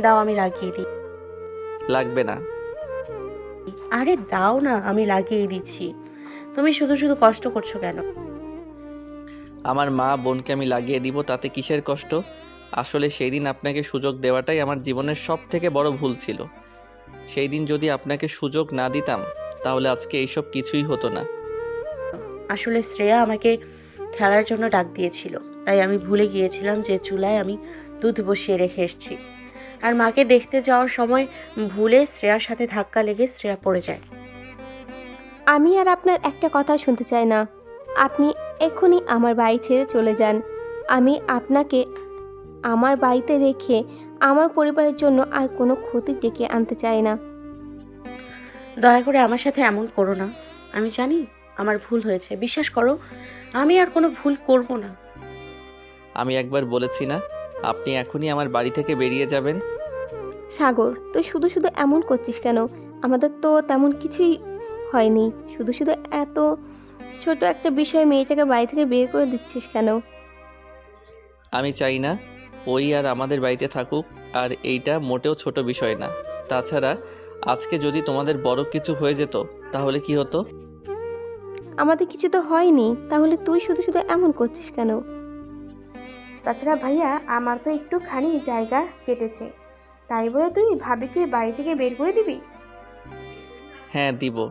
দাও আমি লাগিয়ে দিই। লাগবে না। আরে দাও না আমি লাগিয়ে দিচ্ছি। তুমি শুধু শুধু কষ্ট করছ কেন? আমার মা বোনকে আমি লাগিয়ে দিব তাতে কিসের কষ্ট? আসলে সেই দিন আপনাকে সুযোগ দেওয়াটাই আমার জীবনের সব থেকে বড় ভুল ছিল। সেই দিন যদি আপনাকে সুযোগ না দিতাম তাহলে আজকে এইসব কিছুই হতো না। আসলে শ্রেয়া আমাকে খেলার জন্য ডাক দিয়েছিল। তাই আমি ভুলে গিয়েছিলাম যে চুলায় আমি দুধ বসিয়ে রেখে এসেছি। আর মাকে দেখতে যাওয়ার সময় ভুলে শ্রেয়ার সাথে ধাক্কা লেগে শ্রেয়া পড়ে যায়। আমি আর আপনার একটা কথা শুনতে চাই না। আপনি এক্ষুনি আমার বাড়ি ছেড়ে চলে যান। আমি আপনাকে আমার বাড়িতে রেখে আমার পরিবারের জন্য আর কোনো ক্ষতি ডেকে আনতে চাই না। দয়া করে আমার সাথে এমন করো না। আমি জানি আমার ভুল হয়েছে। বিশ্বাস করো আমি আর কোনো ভুল করব না। আমি একবার বলেছি না আপনি এখনই আমার বাড়ি থেকে বেরিয়ে যাবেন। সাগর তুই শুধু শুধু এমন করছিস কেন? আমাদের তো তেমন কিছুই হয়নি। শুধু শুধু এত ছোট একটা বিষয় মেয়েটাকে বাড়ি থেকে বের করে দিচ্ছিস কেন? আমি চাই না ওই আর আমাদের বাড়িতে থাকুক আর এইটা মোটেও ছোট বিষয় না। তাছাড়া আজকে যদি তোমাদের বড় কিছু হয়ে যেত তাহলে কি হতো? আমাদের কিছু তো হয়নি তাহলে তুই শুধু শুধু এমন করছিস কেন? তাছাড়া ভাইয়া আমার তো একটুখানি জায়গা কেটেছে। তাই বলে তুই ভাবিকে বাড়ি থেকে বের করে দিবি? হ্যাঁ দিব।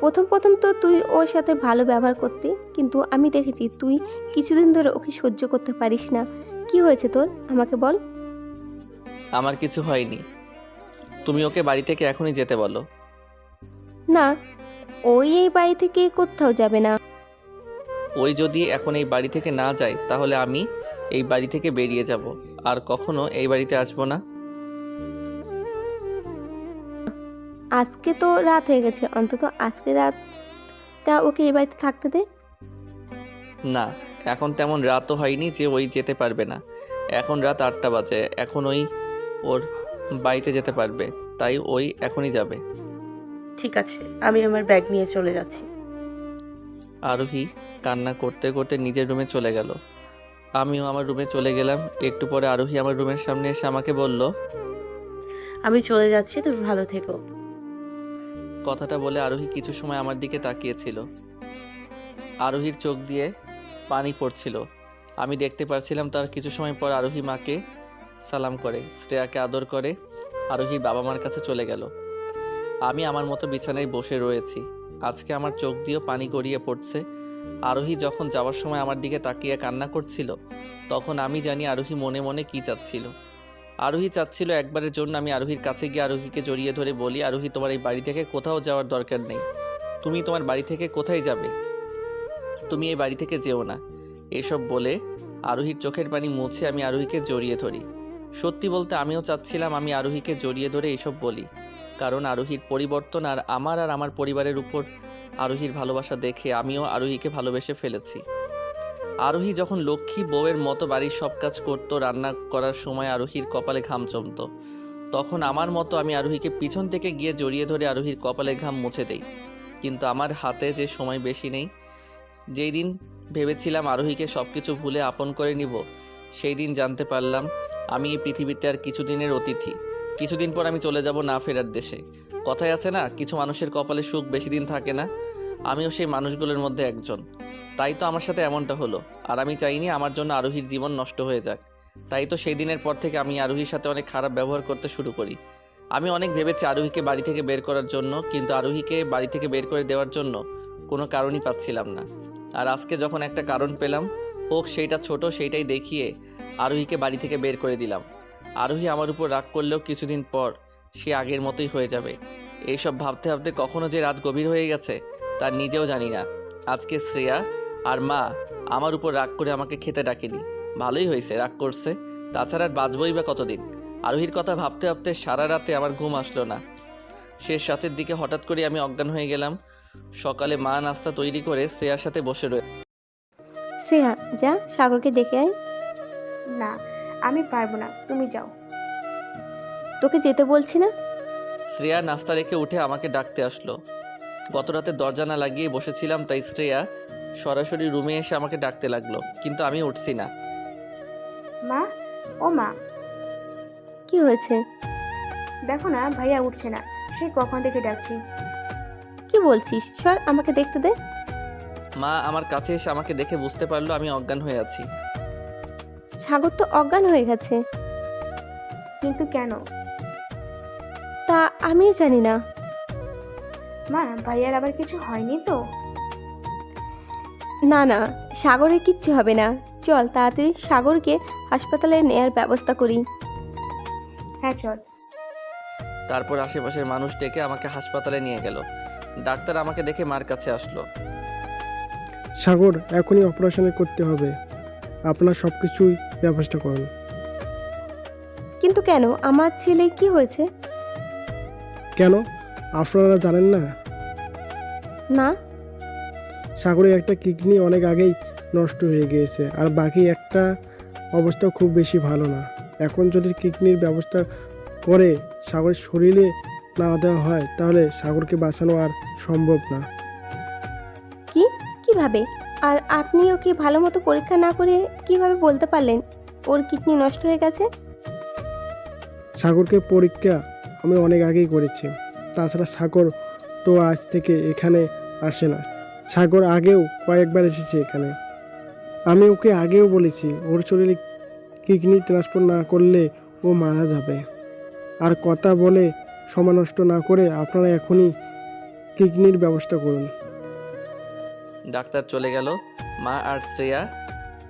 প্রথম প্রথম তো তুই ওর সাথে ভালো ব্যবহার করতি কিন্তু আমি দেখেছি তুই কিছুদিন ধরে ওকে সহ্য করতে পারিস না। কি হয়েছে তোর? আমাকে বল। আমার কিছু হয়নি। তুমি ওকে বাড়ি থেকে এখনই যেতে বলো। না ওই এই বাড়ি থেকে কোথাও যাবে না। ওই যদি এখন এই বাড়ি থেকে না যায় তাহলে আমি এই বাড়ি থেকে বেরিয়ে যাব। আর কখনো এই বাড়িতে আসব না। আজকে তো রাত হয়ে গেছে। অন্তত আজকে রাতটা ওকে এই বাড়িতে থাকতে দে। না এখন তেমন রাতও হয়নি যে ওই যেতে পারবে না। এখন রাত আটটা বাজে। এখন ওই ওর বাড়িতে যেতে পারবে। তাই ওই এখনই যাবে। ঠিক আছে আমি আমার ব্যাগ নিয়ে চলে যাচ্ছি। আরোহী কান্না করতে করতে নিজের রুমে চলে গেল। আমিও আমার রুমে চলে গেলাম। একটু পরে আরোহী আমার রুমের সামনে এসে আমাকে বলল আমি চলে যাচ্ছি তুমি ভালো থেকো। কথাটা বলে আরোহী কিছু সময় আমার দিকে তাকিয়েছিল। আরোহীর চোখ দিয়ে পানি পড়ছিল। আমি দেখতে পারছিলাম তার কিছু সময় পর আরোহী মাকে সালাম করে শ্রেয়াকে আদর করে আরোহীর বাবা মার কাছে চলে গেল। আমি আমার মতো বিছানায় বসে রয়েছি। আজকে আমার চোখ দিয়েও পানি গড়িয়ে পড়ছে। আরোহী যখন যাওয়ার সময় আমার দিকে তাকিয়ে কান্না করছিল, তখন আমি জানি আরোহী মনে মনে কি চাচ্ছিল। আরোহী চাচ্ছিল একবারের জন্য আমি আরোহীর কাছে গিয়ে আরোহীকে জড়িয়ে ধরে বলি, আরোহী, তোমার এই বাড়ি থেকে কোথাও যাওয়ার দরকার নেই। তুমি তোমার বাড়ি থেকে কোথায় যাবে? তুমি এই বাড়ি থেকে যেও না। এসব বলে আরোহীর চোখের পানি মুছে আমি আরোহীকে জড়িয়ে ধরি। সত্যি বলতে আমিও চাচ্ছিলাম আমি আরোহীকে জড়িয়ে ধরে এসব বলি। কারণ আরোহীর পরিবর্তন আর আমার আর আমার পরিবারের উপর আরোহীর ভালোবাসা দেখে আমিও আরোহীকে ভালোবেসে ফেলেছি। আরোহী যখন লক্ষ্মী বউয়ের মতো বাড়ির সব কাজ করতো, রান্না করার সময় আরোহীর কপালে ঘাম জমতো। তখন আমার মতো আমি আরোহীকে পিছন থেকে গিয়ে জড়িয়ে ধরে আরোহীর কপালে ঘাম মুছে দেই। কিন্তু আমার হাতে যে সময় বেশি নেই, যেই দিন ভেবেছিলাম আরোহীকে সব কিছু ভুলে আপন করে নিব, সেই দিন জানতে পারলাম আমি এই পৃথিবীতে আর কিছুদিনের অতিথি। কিছুদিন পর আমি চলে যাব না ফেরার দেশে। কথায় আছে না, কিছু মানুষের কপালে সুখ বেশি দিন থাকে না। আমিও সেই মানুষগুলোর মধ্যে একজন। তাই তো আমার সাথে এমনটা হলো। আর আমি চাইনি আমার জন্য আরোহীর জীবন নষ্ট হয়ে যাক। তাই তো সেই দিনের পর থেকে আমি আরোহীর সাথে অনেক খারাপ ব্যবহার করতে শুরু করি। আমি অনেক ভেবেছি আরোহীকে বাড়ি থেকে বের করার জন্য, কিন্তু আরোহীকে বাড়ি থেকে বের করে দেওয়ার জন্য কোনো কারণই পাচ্ছিলাম না। আর আজকে যখন একটা কারণ পেলাম, হোক সেইটা ছোট সেইটাই দেখিয়ে আরোহীকে বাড়ি থেকে বের করে দিলাম। আরোহী আমার উপর রাগ করলেও কিছুদিন পর সে আগের মতোই হয়ে যাবে। এইসব ভাবতে ভাবতে কখনো যে রাত গভীর হয়ে গেছে তা নিজেও জানি না। আজকে শ্রেয়া আর মা আমার উপর রাগ করে আমাকে খেতে ডাকেনি। ভালোই হয়েছে রাগ করছে। তাছাড়া আর বাঁচবই বা কতদিন? আরোহীর কথা ভাবতে ভাবতে সারা রাতে আমার ঘুম আসলো না। শেষ রাতের দিকে হঠাৎ করে আমি অজ্ঞান হয়ে গেলাম। সকালে মা নাস্তা তৈরি করে শ্রেয়ার সাথে বসে রয়ে শ্রেয়া যা সাগরকে ডেকে আয়। না। আমি পারব না তুমি যাও। তোকে যেতে বলছি না? শ্রেয়া নাস্তা রেখে উঠে আমাকে ডাকতে আসলো। গত রাতে দরজা না লাগিয়ে বসেছিলাম তাই শ্রেয়া সরাসরি রুমে এসে আমাকে ডাকতে লাগল কিন্তু আমি উঠছি না। মা ও মা। কি হয়েছে? দেখো না ভাইয়া উঠছে না সে কখন থেকে ডাকছি? কি বলছিস? সর আমাকে দেখতে দে। মা আমার কাছে এসে আমাকে দেখে বুঝতে পারল আমি অজ্ঞান হয়ে আছি। সাগর তো অজ্ঞান হয়ে গেছে। কিন্তু কেন? তা আমিও জানি না। মা ভাইয়ার আবার কিছু হয়নি তো? না না সাগরে কিচ্ছু হবে না। চল তাড়াতাড়ি সাগরকে হাসপাতালে নেয়ার ব্যবস্থা করি। হ্যাঁ চল। তারপর আশেপাশের মানুষ ডেকে আমাকে হাসপাতালে নিয়ে গেল। ডাক্তার আমাকে দেখে মার কাছে আসলো। সাগর এখনই অপারেশন করতে হবে। আপনার সব কিছুই ব্যবস্থা করুন। কিন্তু কেন? আমার ছেলে কি হয়েছে? কেন? আপনারা জানেন না? না। সাগরের একটা কিডনি অনেক আগেই নষ্ট হয়ে গিয়েছে আর বাকি একটা অবস্থা খুব বেশি ভালো না। এখন যদি কিডনির ব্যবস্থা করে সাগরের শরীরে না দেওয়া হয় তাহলে সাগরকে বাঁচানো আর সম্ভব না। কি? কীভাবে? আর আপনিও কি ভালো মতো পরীক্ষা না করে কীভাবে বলতে পারলেন? ওর কিডনি নষ্ট হয়ে গেছে? সাগরকে পরীক্ষা আমি অনেক আগেই করেছি। তাছাড়া সাগর তো আজ থেকে এখানে আসে না। সাগর আগেও কয়েকবার এসেছে এখানে। আমি ওকে আগেও বলেছি ওর শরীরে কিডনি ট্রান্সফার না করলে ও মারা যাবে। আর কথা বলে সময় নষ্ট না করে আপনারা এখনই কিডনির ব্যবস্থা করুন। ডাক্তার চলে গেল মা আর শ্রেয়া।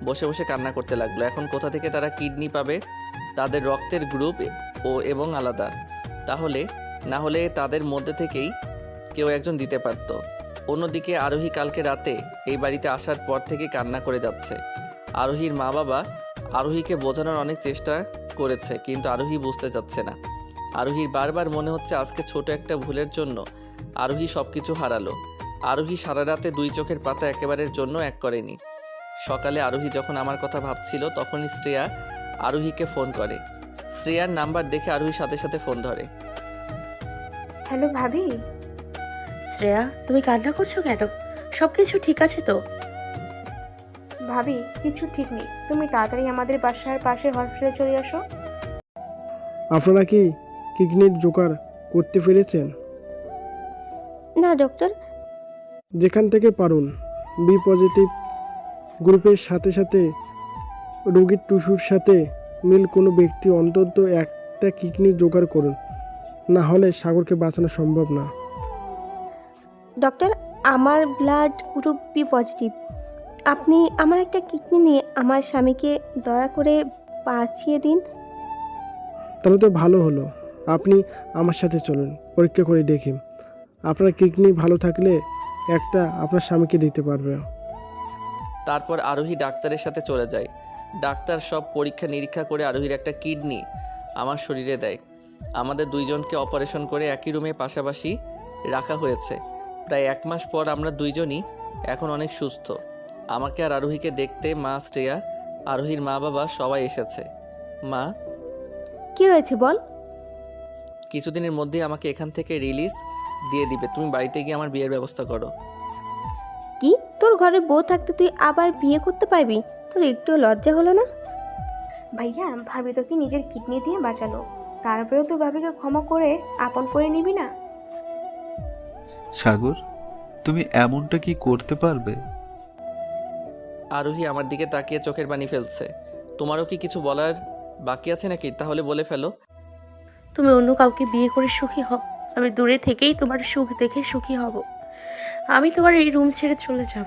বসে বসে কান্না করতে লাগল। এখন কোথা থেকে তারা কিডনি পাবে? তাদের রক্তের গ্রুপ ও এবং আলাদা। তাহলে, না হলে তাদের মধ্যে থেকেই কেউ একজন দিতে পারতো। অন্যদিকে আরোহী কালকে রাতে এই বাড়িতে আসার পর থেকে কান্না করে যাচ্ছে। আরোহীর মা বাবা আরোহীকে বোঝানোর অনেক চেষ্টা করেছে, কিন্তু আরোহী বুঝতে যাচ্ছে না। আরোহীর বারবার মনে হচ্ছে আজকে ছোট একটা ভুলের জন্য আরোহী সব কিছু হারালো। আরোহী সারা রাতে দুই চোখের পাতা একেবারের জন্য এক করেনি। সকালে আরোহী যখন আমার কথা ভাবছিল তখনই শ্রেয়া আরোহীকে ফোন করে। শ্রেয়ার নাম্বার দেখে আরোহী সাথে সাথে ফোন ধরে। হ্যালো ভাবি। শ্রেয়া তুমি কান্না করছ কেন? সব কিছু ঠিক আছে তো? ভাবি কিছু ঠিক নেই। তুমি তাড়াতাড়ি আমাদের বাসার পাশের হসপিটালে চলে আসো। আপনারা কি কিডনির জোগাড় করতে পেরেছেন? না ডক্টর যেখান থেকে পারুন বি পজিটিভ গ্রুপের সাথে সাথে রোগীর টুসুর সাথে মিল কোনো ব্যক্তি অন্তত একটা কিডনি জোগাড় করুন। না হলে সাগরকে বাঁচানো সম্ভব না। ডক্টর আমার ব্লাড গ্রুপ বি পজিটিভ আপনি আমার একটা কিডনি নিয়ে আমার স্বামীকে দয়া করে বাঁচিয়ে দিন। তাহলে তো ভালো হলো। আপনি আমার সাথে চলুন পরীক্ষা করে দেখি। আপনার কিডনি ভালো থাকলে একটা আপনার স্বামীকে দিতে পারবে। তারপর আরোহী ডাক্তারের সাথে চলে যায়। ডাক্তার সব পরীক্ষা নিরীক্ষা করে আরোহীর একটা কিডনি আমার শরীরে দেয়। আমাদের দুইজনকে অপারেশন করে একই রুমে পাশাপাশি রাখা হয়েছে। প্রায় এক মাস পর আমরা দুইজনই এখন অনেক সুস্থ। আমাকে আর আরোহীকে দেখতে মা শ্রেয়া আরোহীর মা বাবা সবাই এসেছে। মা? কি হয়েছে বল? কিছুদিনের মধ্যেই আমাকে এখান থেকে রিলিজ দিয়ে দিবে। তুমি বাড়িতে গিয়ে আমার বিয়ের ব্যবস্থা করো। তোর ঘরে বউ থাকতে তুই আবার বিয়ে করতে পারবি? তোর একটু লজ্জা হলো না? ভাইয়া ভাবি তোকে নিজের কিডনি দিয়ে বাঁচালো। তারপরেও তুই ভাবিকে ক্ষমা করে আপন করে নিবি না। সাগর তুমি এমনটা কি করতে পারবে? আরোহী আমার দিকে তাকিয়ে চোখের পানি ফেলছে। তোমারও কি কিছু বলার বাকি আছে নাকি? তাহলে বলে ফেলো। তুমি অন্য কাউকে বিয়ে করে সুখী হও। আমি দূরে থেকেই তোমার সুখ দেখে সুখী হব। আমি তোমার এই রুম ছেড়ে চলে যাব।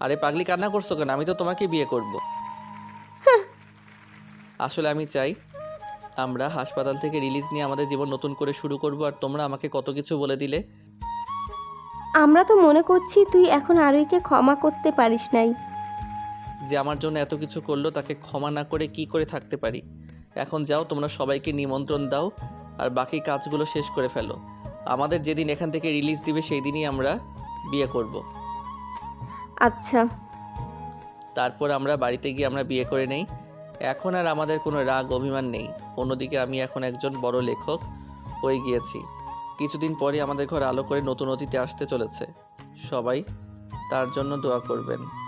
আরে পাগলি কান্না করছ কেন? আমি তো তোমাকে বিয়ে করব। আসলে আমি চাই আমরা হাসপাতাল থেকে রিলিজ নিয়ে আমাদের জীবন নতুন করে শুরু করব আর তোমরা আমাকে কত কিছু বলে দিলে। আমরা তো মনে করছি তুই এখন আরুইকে ক্ষমা করতে পারিস নাই। যে আমার জন্য এত কিছু করল তাকে ক্ষমা না করে কি করে থাকতে পারি? এখন যাও তোমরা সবাইকে নিমন্ত্রণ দাও আর বাকি কাজগুলো শেষ করে ফেলো। আমাদের যেদিন এখান থেকে রিলিজ দিবে সেই দিনই আমরা বিয়ে করব। আচ্ছা। তারপর আমরা বাড়িতে গিয়ে আমরা বিয়ে করে নেই। এখন আর আমাদের কোনো রাগ অভিমান নেই। অন্যদিকে আমি এখন একজন বড় লেখক হয়ে গিয়েছি। কিছুদিন পরে আমাদের ঘর আলো করে নতুন অতিথি আসতে চলেছে। সবাই তার জন্য দোয়া করবেন।